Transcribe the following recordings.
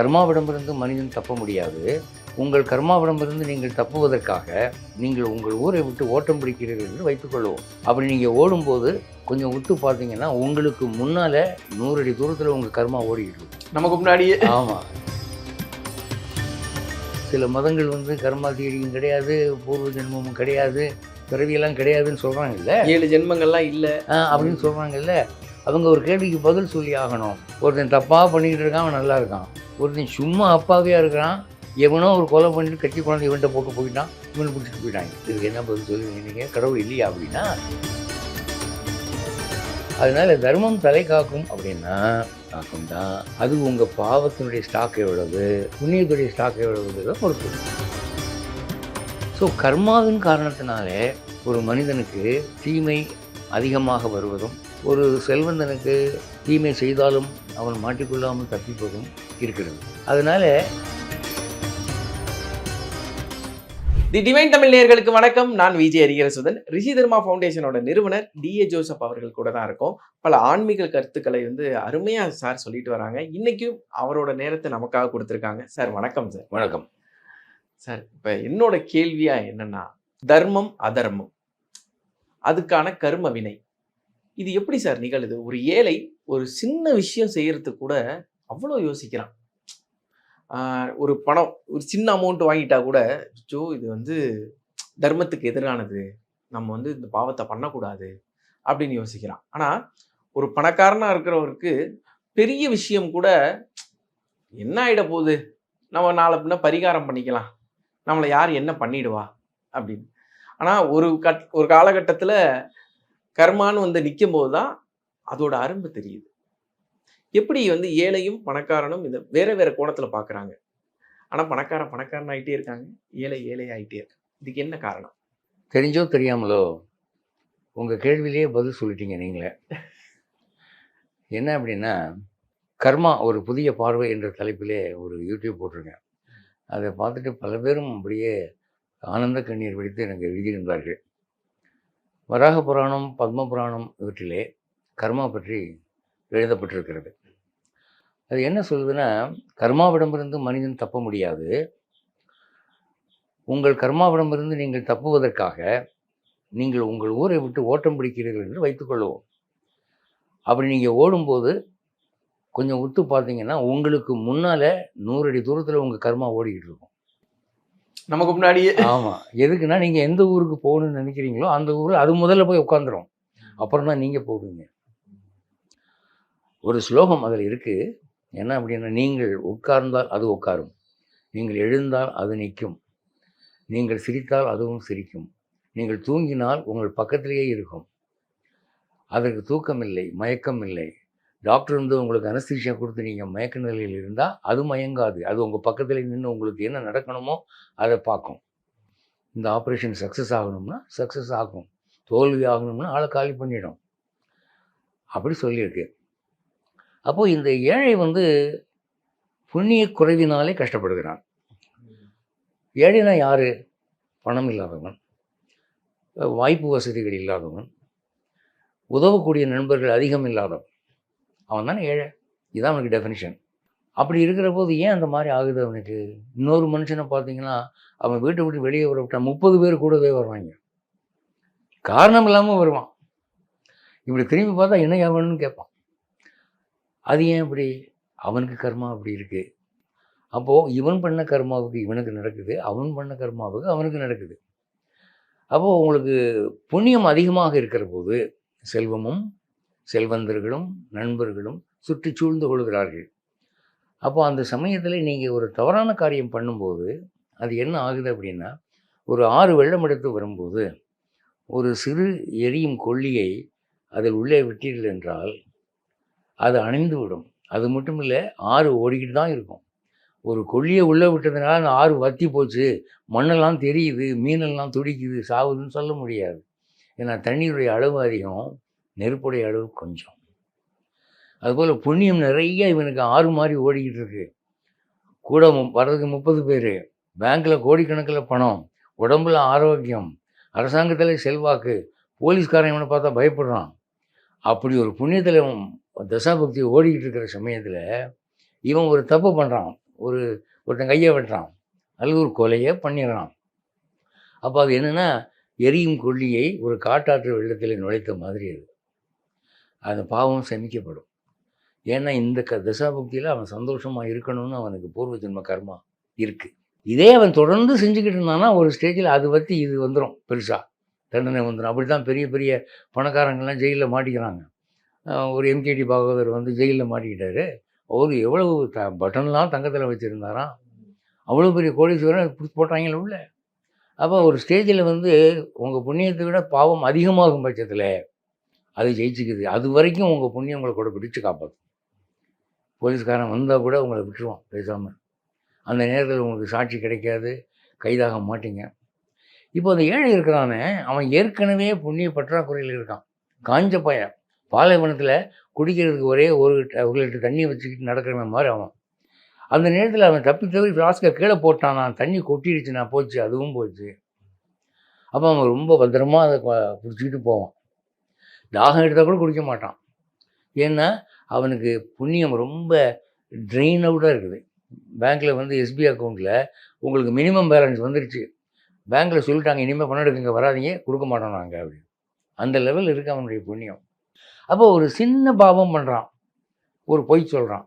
கர்மாவிடமிருந்து மனிதன் தப்ப முடியாது. உங்கள் கர்மாவிடமிருந்து நீங்கள் தப்புவதற்காக நீங்கள் உங்கள் ஊரை விட்டு ஓட்டம் பிடிக்கிறீர்கள் என்று வைத்துக்கொள்வோம் அப்படி நீங்கள் ஓடும்போது கொஞ்சம் உத்து பார்த்தீங்கன்னா உங்களுக்கு முன்னால் நூறு அடி தூரத்தில் உங்கள் கர்மா ஓடிக்கிட்டு நமக்கு முன்னாடியே ஆமாம் சில மதங்கள் வந்து கர்மா தீடியும் கிடையாது பூர்வ ஜென்மமும் கிடையாது பிறவியெல்லாம் கிடையாதுன்னு சொல்கிறாங்கல்ல ஏழு ஜென்மங்கள்லாம் இல்ல. அப்படின்னு சொல்கிறாங்கல்ல அவங்க ஒரு கேள்விக்கு பதில் சொல்லி ஆகணும். ஒருத்தன் தப்பாக பண்ணிக்கிட்டு இருக்கான் அவன் நல்லா இருக்கான். ஒருத்தன் சும்மா அப்பாவியாக இருக்கிறான். எவனோ ஒரு கொலை பண்ணிட்டு கட்சி குழந்தை இவன்ட்ட போட்டு போயிட்டான். இவன் பிடிச்சிட்டு போயிட்டாங்க. இதுக்கு என்ன பதில் சொல்லுவீங்க நீங்கள் கடவுள் இல்லையா அப்படின்னா? அதனால தர்மம் தலை காக்கும் அப்படின்னா காக்கும் தான். அது உங்கள் பாவத்தினுடைய ஸ்டாக் எவ்வளவு புண்ணியத்துடைய ஸ்டாக் எவ்வளவுங்கிறத பொறுத்து. ஸோ கர்மாவின் காரணத்தினாலே ஒரு மனிதனுக்கு தீமை அதிகமாக வருவதும் ஒரு செல்வந்தனுக்கு தீமை செய்தாலும் அவன் மாட்டிக்கொள்ளாமல் தப்பிப்பதும் இருக்கிறது. அதனால தி டிவைன் தமிழ் நேயர்களுக்கு வணக்கம். நான் விஜய் அரிகரசுதன் ரிஷி தர்மா ஃபவுண்டேஷனோட நிறுவனர் டிஏ ஜோசப் அவர்கள் கூட தான் இருக்கோம். பல ஆன்மீக கருத்துக்களை வந்து அருமையா சார் சொல்லிட்டு வராங்க. இன்னைக்கும் அவரோட நேரத்தை நமக்காக கொடுத்துருக்காங்க. சார் வணக்கம் சார் வணக்கம். சார் இப்ப என்னோட கேள்வியா என்னன்னா தர்மம் அதர்மம். அதுக்கான கர்ம வினை. இது எப்படி சார் நிகழுது? ஒரு ஏழை ஒரு சின்ன விஷயம் செய்யறதுக்கு கூட அவ்வளோ யோசிக்கிறான். ஒரு பணம் ஒரு சின்ன அமௌண்ட் வாங்கிட்டா கூட ஜோ இது வந்து தர்மத்துக்கு எதிரானது. நம்ம வந்து இந்த பாவத்தை பண்ணக்கூடாது அப்படின்னு யோசிக்கிறான். ஆனால் ஒரு பணக்காரனாக இருக்கிறவருக்கு பெரிய விஷயம் கூட என்ன ஆகிட போகுது? நம்ம நாளை பின்ன பரிகாரம் பண்ணிக்கலாம். நம்மளை யார் என்ன பண்ணிடுவா? அப்படின்னு. ஆனால் ஒரு கட் ஒரு காலகட்டத்தில் கர்மான்னு வந்து நிற்கும் போது தான் அதோட அரும்பு தெரியுது. எப்படி வந்து ஏழையும் பணக்காரனும் இதை வேற வேற கோணத்தில் பார்க்குறாங்க ஆனால் பணக்காரன் பணக்காரன் ஆகிட்டே இருக்காங்க. ஏழை ஏழை ஆகிட்டே இருக்காங்க இதுக்கு என்ன காரணம்? தெரிஞ்சோ தெரியாமலோ உங்கள் கேள்வியிலேயே பதில் சொல்லிட்டீங்க நீங்களே. என்ன அப்படின்னா கர்மா ஒரு புதிய பார்வை என்ற தலைப்பிலே ஒரு யூடியூப் போட்டிருக்கேன். அதை பார்த்துட்டு பல பேரும் அப்படியே ஆனந்த கண்ணீர் வெடித்து எனக்கு எழுதியிருந்தார்கள். வராக புராணம் பத்ம புராணம் இவற்றிலே கர்மா பற்றி எழுதப்பட்டிருக்கிறது. அது என்ன சொல்லுதுன்னா கர்மாவிடமிருந்து மனிதன் தப்ப முடியாது. உங்கள் கர்மாவிடமிருந்து நீங்கள் தப்புவதற்காக நீங்கள் உங்கள் ஊரை விட்டு ஓட்டம் பிடிக்கிறீர்கள் என்று வைத்துக்கொள்வோம் அப்படி நீங்கள் ஓடும்போது கொஞ்சம் உத்து பார்த்தீங்கன்னா உங்களுக்கு முன்னால் நூறு அடி தூரத்தில் உங்கள் கர்மா ஓடிக்கிட்டு இருக்கும். நமக்கு முன்னாடியே. ஆமாம் எதுக்குன்னா நீங்கள் எந்த ஊருக்கு போகணும்னு நினைக்கிறீங்களோ அந்த ஊரில் அது முதல்ல போய் உட்காந்துரும் அப்புறம் தான் நீங்கள் போவீங்க. ஒரு ஸ்லோகம் அதில் இருக்குது என்ன அப்படின்னா நீங்கள் உட்கார்ந்தால் அது உட்காரும். நீங்கள் எழுந்தால் அது நிற்கும். நீங்கள் சிரித்தால் அதுவும் சிரிக்கும். நீங்கள் தூங்கினால் உங்கள் பக்கத்திலேயே இருக்கும். அதற்கு தூக்கம் இல்லை மயக்கம் இல்லை டாக்டர் வந்து உங்களுக்கு அனஸ்தீஷியா கொடுத்து நீங்கள் மயக்க நிலையில் இருந்தால் அது மயங்காது. அது உங்கள் பக்கத்தில் நின்று உங்களுக்கு என்ன நடக்கணுமோ அதை பார்க்கும். இந்த ஆப்ரேஷன் சக்ஸஸ் ஆகணும்னா சக்ஸஸ் ஆகும். தோல்வி ஆகணும்னா ஆளை காலி பண்ணிடும். அப்படி சொல்லியிருக்கு. அப்போது இந்த ஏழை வந்து புண்ணிய குறைவினாலே கஷ்டப்படுகிறான். ஏழைனா யார்? பணம் இல்லாதவன் வாய்ப்பு வசதிகள் இல்லாதவன் உதவக்கூடிய நண்பர்கள் அதிகம் இல்லாதவன். அவன் தானே ஏழை. இதுதான் அவனுக்கு டெஃபினிஷன் அப்படி இருக்கிற போது ஏன் அந்த மாதிரி ஆகுது அவனுக்கு? இன்னொரு மனுஷனை பார்த்தீங்கன்னா அவன் வீட்டை விட்டு வெளியே வர விட்டா முப்பது பேர் கூடவே வருவாங்க. காரணம் இல்லாமல் வருவான். இப்படி திரும்பி பார்த்தா என்ன ஏவணும்னு கேட்பான். அது ஏன் இப்படி? அவனுக்கு கர்மா அப்படி இருக்குது அப்போது இவன் பண்ண கர்மாவுக்கு இவனுக்கு நடக்குது அவன் பண்ண கர்மாவுக்கு அவனுக்கு நடக்குது. அப்போது உங்களுக்கு புண்ணியம் அதிகமாக இருக்கிற போது செல்வமும் செல்வந்தர்களும் நண்பர்களும் சுற்றி சூழ்ந்து கொள்கிறார்கள். அப்போ அந்த சமயத்தில் நீங்கள் ஒரு தவறான காரியம் பண்ணும்போது அது என்ன ஆகுது அப்படின்னா ஒரு ஆறு வெள்ளம் எடுத்து வரும்போது ஒரு சிறு எரியும் கொல்லியை அதில் உள்ளே விட்டீர்கள் என்றால் அது அணைந்து விடும். அது மட்டும் இல்லை ஆறு ஓடிக்கிட்டு தான் இருக்கும். ஒரு கொல்லியை உள்ளே விட்டதுனால அந்த ஆறு வத்தி போச்சு. மண்ணெல்லாம் தெரியுது மீனெல்லாம் துடிக்குது சாவுதுன்னு சொல்ல முடியாது. ஏன்னா தண்ணீருடைய அளவு அதிகம் நெருப்புடைய அளவு கொஞ்சம். அதுபோல் புண்ணியம் நிறைய இவனுக்கு ஆறு மாதிரி ஓடிக்கிட்டு இருக்கு. கூட வர்றதுக்கு முப்பது பேர். பேங்க்கில் கோடிக்கணக்கில் பணம் உடம்புல ஆரோக்கியம் அரசாங்கத்தில் செல்வாக்கு போலீஸ்காரன் இவனை பார்த்தா பயப்படுறான். அப்படி ஒரு புண்ணியத்தில் தசாபக்தி ஓடிக்கிட்டு இருக்கிற சமயத்தில் இவன் ஒரு தப்பு பண்ணுறான் ஒரு ஒருத்தன் கையை வெட்டுறான். அல்லது ஒரு கொலையை பண்ணிடுறான். அப்போ அது என்னென்னா எரியும் கொல்லியை ஒரு காட்டாற்று வெள்ளத்தில் நுழைத்த மாதிரி அது. அந்த பாவம் சமிக்கப்படும். ஏன்னா இந்த க தசாபக்தியில் அவன் சந்தோஷமாக இருக்கணும்னு அவனுக்கு பூர்வ ஜென்ம கர்மா இருக்குது இதே அவன் தொடர்ந்து செஞ்சுக்கிட்டு இருந்தான்னா ஒரு ஸ்டேஜில் அது பற்றி இது வந்துடும் பெருசாக தண்டனை வந்துடும் அப்படி தான் பெரிய பெரிய பணக்காரங்கள்லாம் ஜெயிலில் மாட்டிக்கிறாங்க. ஒரு எம்கேடி பாகவதர் வந்து ஜெயிலில் மாட்டிக்கிட்டாரு. அவர் எவ்வளவு த பட்டன்லாம் தங்கத்தில் வச்சுருந்தாராம். அவ்வளோ பெரிய கோடீஸ்வரன் பிடிச்சி போட்டாங்களே உள்ள. அப்போ ஒரு ஸ்டேஜில் வந்து உங்கள் புண்ணியத்தை விட பாவம் அதிகமாகும் பட்சத்தில் அது ஜெயிச்சுக்குது. அது வரைக்கும் உங்கள் புண்ணியம் உங்களை கூட பிடிச்சு காப்பாற்றும் போலீஸ்காரன் வந்தால் கூட உங்களை விட்டுருவான் பேசாமல் அந்த நேரத்தில் உங்களுக்கு சாட்சி கிடைக்காது கைதாக மாட்டீங்க. இப்போ அந்த ஏழை இருக்கிறானே அவன் ஏற்கனவே புண்ணிய பற்றாக்குறையில் இருக்கான். காஞ்ச பையன் பாலைவனத்தில் குடிக்கிறதுக்கு ஒரே ஒரு ஒரு லிட்டர் தண்ணி வச்சுக்கிட்டு நடக்கிற மாதிரி அவன். அந்த நேரத்தில் அவன் தப்பி தவிர ஃப்ளாஸ்கை கீழே போட்டான் நான் தண்ணி கொட்டிடுச்சு நான் போச்சு அதுவும் போச்சு. அப்போ அவன் ரொம்ப பத்திரமா அதை குடிச்சிக்கிட்டு பிடிச்சிக்கிட்டு போவான். தாகம் எடுத்தால் கூட குடிக்க மாட்டான். ஏன்னா அவனுக்கு புண்ணியம் ரொம்ப ட்ரெயின் அவுட்டாக இருக்குது. பேங்க்கில் வந்து எஸ்பி அக்கௌண்ட்டில் உங்களுக்கு மினிமம் பேலன்ஸ் வந்துருச்சு. பேங்க்கில் சொல்லிட்டாங்க இனிமேல் பணம் எடுக்க வராதீங்க கொடுக்க மாட்டோம் நாங்கள் அப்படி அந்த லெவல் இருக்குது அவனுடைய புண்ணியம். அப்போ ஒரு சின்ன பாவம் பண்ணுறான் ஒரு பொய் சொல்கிறான்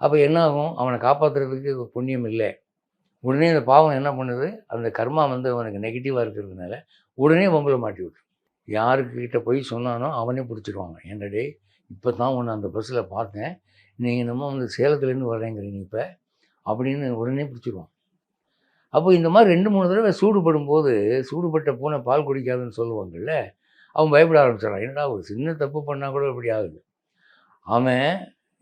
அப்போ என்ன ஆகும் அவனை காப்பாற்றுறதுக்கு புண்ணியம் இல்லை. உடனே அந்த பாவம் என்ன பண்ணுது? அந்த கர்மா வந்து அவனுக்கு நெகட்டிவாக இருக்கிறதுனால உடனே பொம்பளை மாட்டி விட்டுரும் யாருக்கிட்ட போய் சொன்னானோ அவனே பிடிச்சிருவாங்க. என்னடே இப்போ தான் உன்னை அந்த பஸ்ஸில் பார்த்தேன். நீங்கள் என்னமோ வந்து சேலத்துலேருந்து வர்றேங்கிறீங்க இப்போ அப்படின்னு உடனே பிடிச்சிருவான். அப்போ இந்த மாதிரி ரெண்டு மூணு தடவை சூடுபடும் போது சூடுபட்ட பூனை பால் குடிக்காதுன்னு சொல்லுவாங்கல்ல அவன் பயப்பட ஆரம்பிச்சிடான் என்னடா ஒரு சின்ன தப்பு பண்ணால் கூட இப்படி ஆகுது? அவன்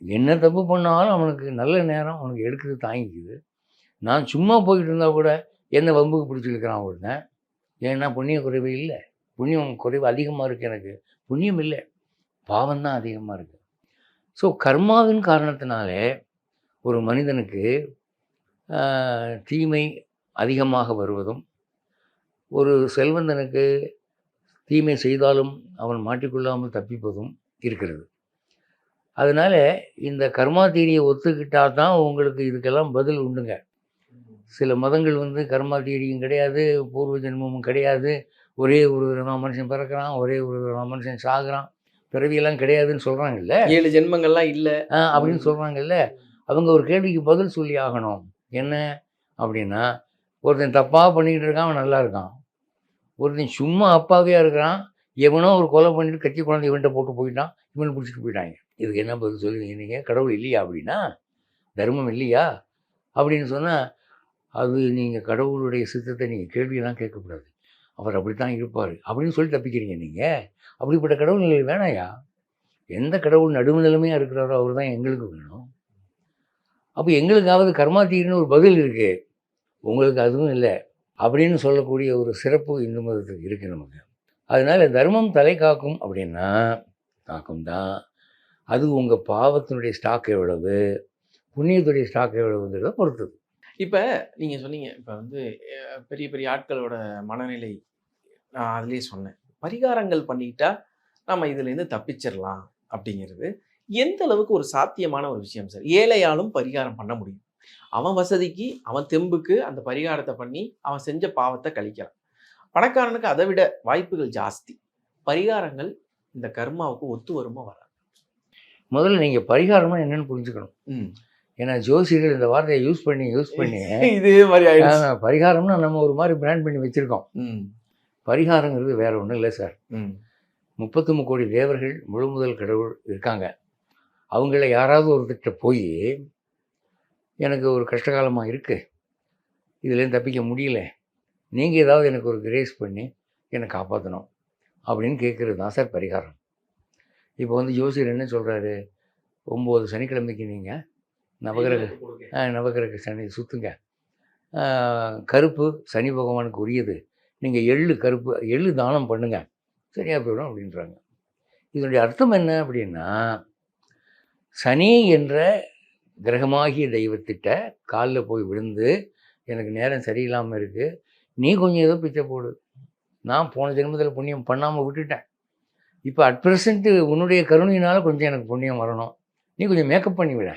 என்ன தப்பு பண்ணாலும் அவனுக்கு நல்ல நேரம் அவனுக்கு எடுக்கிறது தாங்கிக்குது. நான் சும்மா போய்கிட்டு இருந்தால் கூட என்ன வம்புக்கு பிடிச்சிருக்கிறான் உடனே ஏன்னா புண்ணிய குறைவு இல்லை? புண்ணியம் குறைவு அதிகமாக இருக்குது எனக்கு. புண்ணியம் இல்லை. பாவம் தான் அதிகமாக இருக்குது ஸோ கர்மாவின் காரணத்தினாலே ஒரு மனிதனுக்கு தீமை அதிகமாக வருவதும் ஒரு செல்வந்தனுக்கு தீமை செய்தாலும் அவன் மாட்டிக்கொள்ளாமல் தப்பிப்பதும் இருக்கிறது. அதனால இந்த கர்மா தீரியை ஒத்துக்கிட்டா தான் உங்களுக்கு இதுக்கெல்லாம் பதில் உண்டுங்க. சில மதங்கள் வந்து கர்மா தீரியும் கிடையாது பூர்வ ஜென்மமும் கிடையாது. ஒரே ஒரு தடவை மனுஷன் பிறக்கிறான் ஒரே ஒரு தடவை மனுஷன் சாகுறான். பிறவியெல்லாம் கிடையாதுன்னு சொல்கிறாங்கல்ல ஏழு ஜென்மங்கள்லாம் இல்ல. அப்படின்னு சொல்கிறாங்கல்ல அவங்க ஒரு கேள்விக்கு பதில் சொல்லி ஆகணும். என்ன? அப்படின்னா ஒருத்தன் தப்பாக பண்ணிக்கிட்டு இருக்கான் அவன் நல்லா இருக்கான். ஒருத்தன் சும்மா அப்பாவியாக இருக்கிறான் எவனோ ஒரு கொலை பண்ணிட்டு கட்சி குழந்தை இவன்கிட்ட போட்டு போயிட்டான் இவன் பிடிச்சிட்டு போயிட்டாங்க. இதுக்கு என்ன பதில் சொல்லுவீங்க நீங்கள் கடவுள் இல்லையா அப்படின்னா? தர்மம் இல்லையா? அப்படின்னு சொன்னால் அது நீங்கள் கடவுளுடைய சித்தத்தை நீங்கள் கேள்வியெல்லாம் கேட்கக்கூடாது. அவர் அப்படி தான் இருப்பார். அப்படின்னு சொல்லி தப்பிக்கிறீங்க நீங்கள் அப்படிப்பட்ட கடவுள் நிலை வேணாயா? எந்த கடவுள் நடுவுநிலைமையாக இருக்கிறாரோ அவர் தான் எங்களுக்கு வேணும். அப்போ எங்களுக்காவது கர்மா தீர்னு ஒரு பதில் இருக்குது உங்களுக்கு அதுவும் இல்லை. அப்படின்னு சொல்லக்கூடிய ஒரு சிறப்பு இந்து மதத்துக்கு இருக்குது நமக்கு. அதனால் தர்மம் தலை காக்கும் அப்படின்னா காக்கும் தான் அது உங்கள் பாவத்தினுடைய ஸ்டாக் எவ்வளவு? புண்ணியத்துடைய ஸ்டாக் எவ்வளவுங்கிறத பொறுத்தது இப்போ நீங்கள் சொன்னீங்க இப்போ வந்து பெரிய பெரிய ஆட்களோட மனநிலை நான் அதுலேயே சொன்னேன். பரிகாரங்கள் பண்ணிக்கிட்டால் நம்ம இதுலேருந்து தப்பிச்சிடலாம் அப்படிங்கிறது எந்த அளவுக்கு ஒரு சாத்தியமான ஒரு விஷயம் சார்? ஏழையாலும் பரிகாரம் பண்ண முடியும். அவன் வசதிக்கு அவன் தெம்புக்கு அந்த பரிகாரத்தை பண்ணி அவன் செஞ்ச பாவத்தை கழிக்கிறான். பணக்காரனுக்கு அதை விட வாய்ப்புகள் ஜாஸ்தி. பரிகாரங்கள் இந்த கர்மாவுக்கு ஒத்து வருமா வராது. முதல்ல நீங்கள் பரிகாரமா என்னன்னு புரிஞ்சுக்கணும். ஏன்னா ஜோசியர்கள் இந்த வார்த்தையை யூஸ் பண்ணி யூஸ் பண்ணி இதே மாதிரி பரிகாரம்னா நம்ம ஒரு மாதிரி பிராண்ட் பண்ணி வச்சுருக்கோம். பரிகாரங்கிறது வேற ஒன்றும் இல்லை சார். முப்பத்து முக்கோடி தேவர்கள் முழு முதல் கடவுள் இருக்காங்க. அவங்கள யாராவது ஒருத்தர்கிட்ட போய் எனக்கு ஒரு கஷ்டகாலமாக இருக்குது இதுலேருந்து தப்பிக்க முடியல. நீங்கள் ஏதாவது எனக்கு ஒரு கிரேஸ் பண்ணி என்னை காப்பாற்றணும் அப்படின்னு கேட்குறது தான் சார் பரிகாரம். இப்போ வந்து ஜோசியர் என்ன சொல்கிறாரு ஒம்பது சனிக்கிழமைக்கு நீங்கள் நவகிரக நவகிரக சனி சுற்றுங்க கருப்பு சனி பகவானுக்கு உரியது. நீங்கள் எள்ளு கருப்பு எள்ளு தானம் பண்ணுங்க. சரியாக போயிடும் அப்படின்றாங்க. இதனுடைய அர்த்தம் என்ன அப்படின்னா சனி என்ற கிரகமாகிய தெய்வத்திட்ட காலில் போய் விழுந்து எனக்கு நேரம் சரியில்லாமல் இருக்குது நீ கொஞ்சம் ஏதோ பிச்சை போடு. நான் போன ஜென்மத்தில் புண்ணியம் பண்ணாமல் விட்டுட்டேன். இப்போ அட் ப்ரெசண்ட்டு உன்னுடைய கருணையினால் கொஞ்சம் எனக்கு புண்ணியம் வரணும். நீ கொஞ்சம் மேக்கப் பண்ணி விட.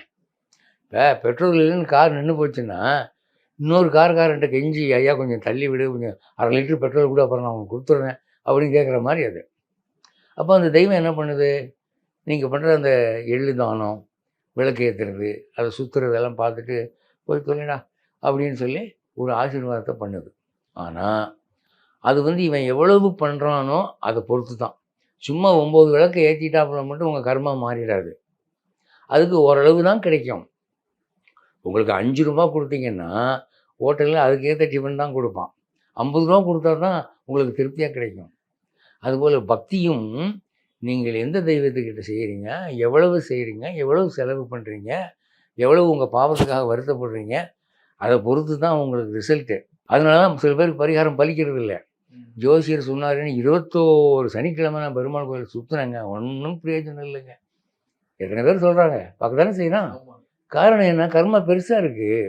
இப்போ பெட்ரோல் இல்லைன்னு கார் நின்று போச்சுன்னா இன்னொரு கார்காரன்ட்ட கெஞ்சி ஐயா கொஞ்சம் தள்ளி விடு. கொஞ்சம் அரை லிட்டர் பெட்ரோல் கூட அப்புறம் நான் உங்களுக்கு கொடுத்துருவேன் அப்படின்னு கேட்குற மாதிரி அது. அப்போ அந்த தெய்வம் என்ன பண்ணுது? நீங்கள் பண்ணுற அந்த எள்ளு தானம் விளக்கு ஏற்றுறது அதை சுற்றுறதெல்லாம் பார்த்துட்டு போய் தொலைடா அப்படின்னு சொல்லி ஒரு ஆசீர்வாதத்தை பண்ணுது. ஆனால் அது வந்து இவன் எவ்வளவு பண்ணுறானோ அதை பொறுத்து தான் சும்மா ஒம்பது விளக்கு ஏற்றிட்டாப்புல மட்டும் உங்கள் கர்மா மாறிடாது. அதுக்கு ஓரளவு தான் கிடைக்கும். உங்களுக்கு அஞ்சு ரூபா கொடுத்தீங்கன்னா ஹோட்டலில் அதுக்கேற்ற டிஃபன் தான் கொடுப்பான். ஐம்பது ரூபா கொடுத்தா தான் உங்களுக்கு திருப்தியாக கிடைக்கும். அதுபோல் பக்தியும் நீங்கள் எந்த தெய்வத்துக்கிட்ட செய்கிறீங்க எவ்வளவு செய்கிறீங்க எவ்வளவு செலவு பண்ணுறீங்க எவ்வளவு உங்கள் பாவத்துக்காக வருத்தப்படுறீங்க? அதை பொறுத்து தான் உங்களுக்கு ரிசல்ட்டு அதனால தான் சில பேருக்கு பரிகாரம் பலிக்கிறது இல்லை. ஜோசியர் சொன்னாருன்னு இருபத்தோரு சனிக்கிழமை நான் பெருமாள் கோயில் சுற்றுனேங்க ஒன்றும் பிரயோஜனம் இல்லைங்க. எத்தனை பேர் சொல்கிறாங்க பார்க்க தானே செய்யலாம் காரணம் என்ன? கர்மா பெருசாக இருக்குது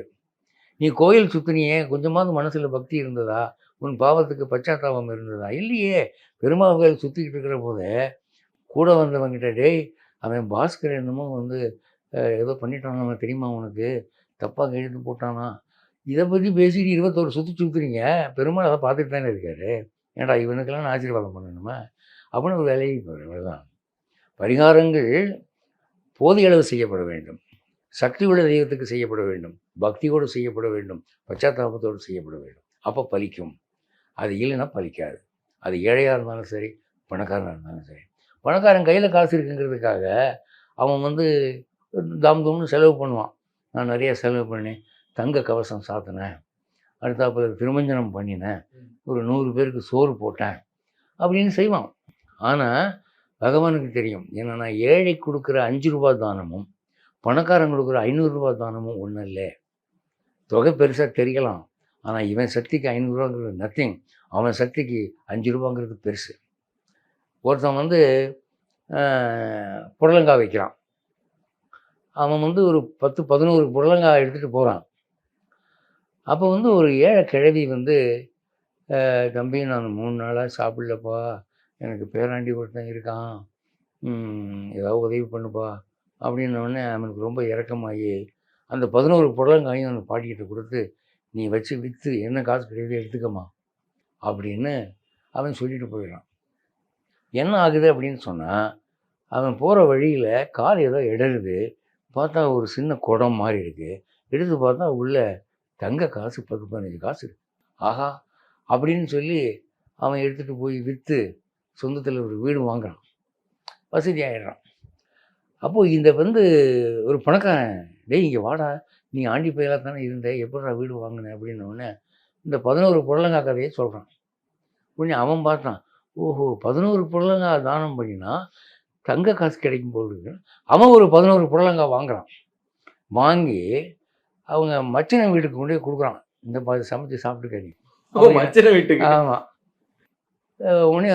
நீ கோயில் சுற்றினியே கொஞ்சமாவது மனசில் பக்தி இருந்ததா? உன் பாவத்துக்கு பச்சாத்தாபம் இருந்ததா? இல்லையே. பெருமாள் கோயில் சுற்றிக்கிட்டு இருக்கிற போதே கூட வந்தவங்கிட்ட டேய் அவன் பாஸ்கர் என்னமோ வந்து ஏதோ பண்ணிட்டானா தெரியுமா உனக்கு? தப்பாக எழுதி போட்டானா? இதை பற்றி பேசிட்டு இருபத்தோரு சுற்றி சுற்றுறீங்க பெருமாள் அதை பார்த்துட்டு தானே இருக்காரு. ஏன்டா இவனுக்கெல்லாம் நான் ஆசீர்வாதம் பண்ணணுமா? அப்படின்னு ஒரு வேலையை இவ்வளோதான் பரிகாரங்கள் போதிய அளவு செய்யப்பட வேண்டும். சக்தி உள்ள தெய்வத்துக்கு செய்யப்பட வேண்டும். பக்தியோடு செய்யப்பட வேண்டும். பச்சாத்தாபத்தோடு செய்யப்பட வேண்டும். அப்போ பலிக்கும். அது இல்லைன்னா பலிக்காது. அது ஏழையாக இருந்தாலும் சரி பணக்காரனாக இருந்தாலும் சரி. பணக்காரன் கையில் காசு இருக்குங்கிறதுக்காக அவன் வந்து தாம் தூம்னு செலவு பண்ணுவான். நான் நிறைய செலவு பண்ணேன். தங்க கவசம் சாத்தினேன். அடுத்தாப்புல திருமஞ்சனம் பண்ணினேன். ஒரு நூறு பேருக்கு சோறு போட்டேன். அப்படின்னு செய்வான். ஆனால் பகவானுக்கு தெரியும். ஏன்னா நான் ஏழை கொடுக்குற அஞ்சு ரூபா தானமும் பணக்காரன் கொடுக்குற ஐநூறுரூவா தானமும் ஒன்றும் இல்லை. தொகை பெருசாக தெரியலாம். ஆனால் இவன் சக்திக்கு ஐநூறுரூவாங்கிறது நத்திங் அவன் சக்திக்கு அஞ்சு ரூபாங்கிறது பெருசு. ஒருத்தன் வந்து புடலங்காய் வைக்கிறான். அவன் வந்து ஒரு பத்து பதினோரு புடலங்காய் எடுத்துகிட்டு போகிறான் அப்போ வந்து ஒரு ஏழை கிழவி வந்து தம்பி நான் மூணு நாளாக சாப்பிடலப்பா. எனக்கு பேராண்டி ஒருத்தன் இருக்கான். ஏதாவது உதவி பண்ணுப்பா. அப்படின்னோடனே அவனுக்கு ரொம்ப இறக்கமாகி அந்த பதினோரு புடலங்காயும் அந்த பாட்டிக்கிட்ட கொடுத்து நீ வச்சு விற்று என்ன காசு கிடையாது எடுத்துக்கம்மா. அப்படின்னு அவன் சொல்லிட்டு போயிடுறான். என்ன ஆகுது அப்படின்னு சொன்னால் அவன் போகிற வழியில் கால் ஏதோ இடருது. பார்த்தா ஒரு சின்ன குடம் மாதிரி இருக்குது எடுத்து பார்த்தா உள்ளே தங்க காசு பத்து பதினஞ்சு காசு இருக்கு. ஆஹா! அப்படின்னு சொல்லி அவன் எடுத்துகிட்டு போய் விற்று சொந்தத்தில் ஒரு வீடு வாங்குறான். வசதி ஆகிடுறான் அப்போது இந்த வந்து ஒரு பணக்காரன் டேய் இங்கே வாடா. நீ ஆண்டி பயிலாக தானே இருந்த? எப்படா வீடு வாங்கின? அப்படின்னோடனே இந்த பதினோரு புடலங்காய் கதையை சொல்கிறான் உடனே அவன் பார்த்தான். ஓஹோ பதினோரு புடலங்கா தானம் பண்ணினா தங்க காசு கிடைக்கும் இருக்கு. அவன் ஒரு பதினோரு புடலங்கா வாங்குறான். வாங்கி அவங்க மச்சின வீட்டுக்கு கொண்டு போய் கொடுக்குறான். இந்த மாதிரி சமைச்சு வீட்டுக்கு? ஆமாம் உடனே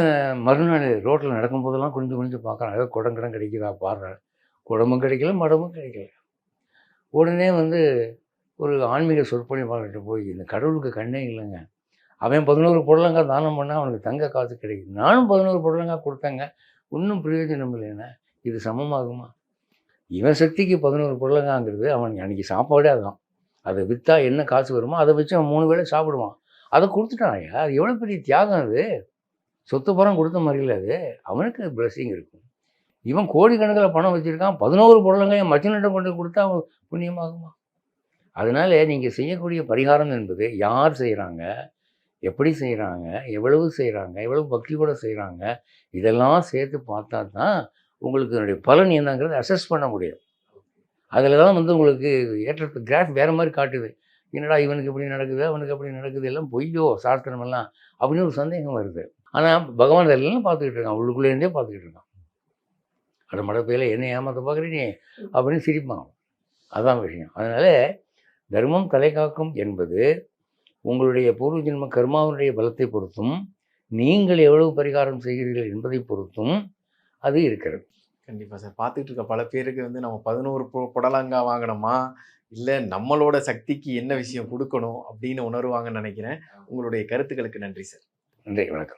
மறுநாள் ரோட்டில் நடக்கும்போதெல்லாம் குனிஞ்சு குனிஞ்சு பார்க்குறான். ஏதோ குடம் கிடம் கிடைக்குதா? பாடுறான் குடமும் கிடைக்கல மடமும் கிடைக்கல. உடனே வந்து ஒரு ஆன்மீக சொற்பொழிவாளர்கிட்ட போய் இந்த கடவுளுக்கு கண்ணே இல்லைங்க. அவன் பதினோரு புடலங்காய் தானம் பண்ணால் அவனுக்கு தங்க காசு கிடைக்குது. நானும் பதினோரு புடலங்காய் கொடுத்தேங்க. ஒன்றும் பிரயோஜனம் இல்லைண்ணே. இது சமமாகுமா? இவன் சக்திக்கு பதினோரு புடலங்காங்கிறது அவன் அன்றைக்கி சாப்பாடே அதுதான். அதை விற்றா என்ன காசு வருமோ அதை வச்சு அவன் மூணு வேளை சாப்பிடுவான். அதை கொடுத்துட்டான் ஐயா. அது எவ்வளோ பெரிய தியாகம் அது? சொத்து பணம் கொடுத்த மாதிரி இல்லை அது. அவனுக்கு பிளஸ்ஸிங் இருக்கும். இவன் கோடிக்கணக்கில் பணம் வச்சுருக்கான். பதினோரு புடலங்காய் மச்சினிடம் கொண்டு கொடுத்தா அவன் புண்ணியமாகுமா? அதனால நீங்கள் செய்யக்கூடிய பரிகாரம் என்பது யார் செய்கிறாங்க எப்படி செய்கிறாங்க எவ்வளவு செய்கிறாங்க எவ்வளவு பக்தியோட செய்கிறாங்க இதெல்லாம் சேர்த்து பார்த்தா தான் உங்களுக்கு என்னுடைய பலன் என்னங்கிறத அசஸ் பண்ண முடியும். அதில் தான் வந்து உங்களுக்கு ஏற்ற கிராஃப் வேறு மாதிரி காட்டுது. என்னடா இவனுக்கு இப்படி நடக்குது அவனுக்கு அப்படி நடக்குது எல்லாம் பொய்யோ சாஸ்திரம் எல்லாம் அப்படின்னு ஒரு சந்தேகம் வருது. ஆனால் பகவான் இதெல்லாம் பார்த்துக்கிட்டு இருக்கான்? உள்ளுக்குள்ளேருந்தே பார்த்துக்கிட்டு இருக்கான். அட மடப்பையில் என்ன ஏமாத்த பார்க்குறீனே அப்படின்னு சிரிப்பான். அதான் விஷயம். அதனால் தர்மம் தலை காக்கும் என்பது உங்களுடைய பூர்வ ஜென்ம கர்மாவினுடைய பலத்தை பொறுத்தும் நீங்கள் எவ்வளவு பரிகாரம் செய்கிறீர்கள் என்பதை பொறுத்தும் அது இருக்கிறது. கண்டிப்பா சார். பார்த்துட்டு இருக்க பல பேருக்கு வந்து நம்ம பதினோரு பொ புடலங்காய் வாங்கணுமா? இல்லை நம்மளோட சக்திக்கு என்ன விஷயம் கொடுக்கணும் அப்படின்னு உணர்வாங்கன்னு நினைக்கிறேன். உங்களுடைய கருத்துக்களுக்கு நன்றி சார். நன்றி வணக்கம்.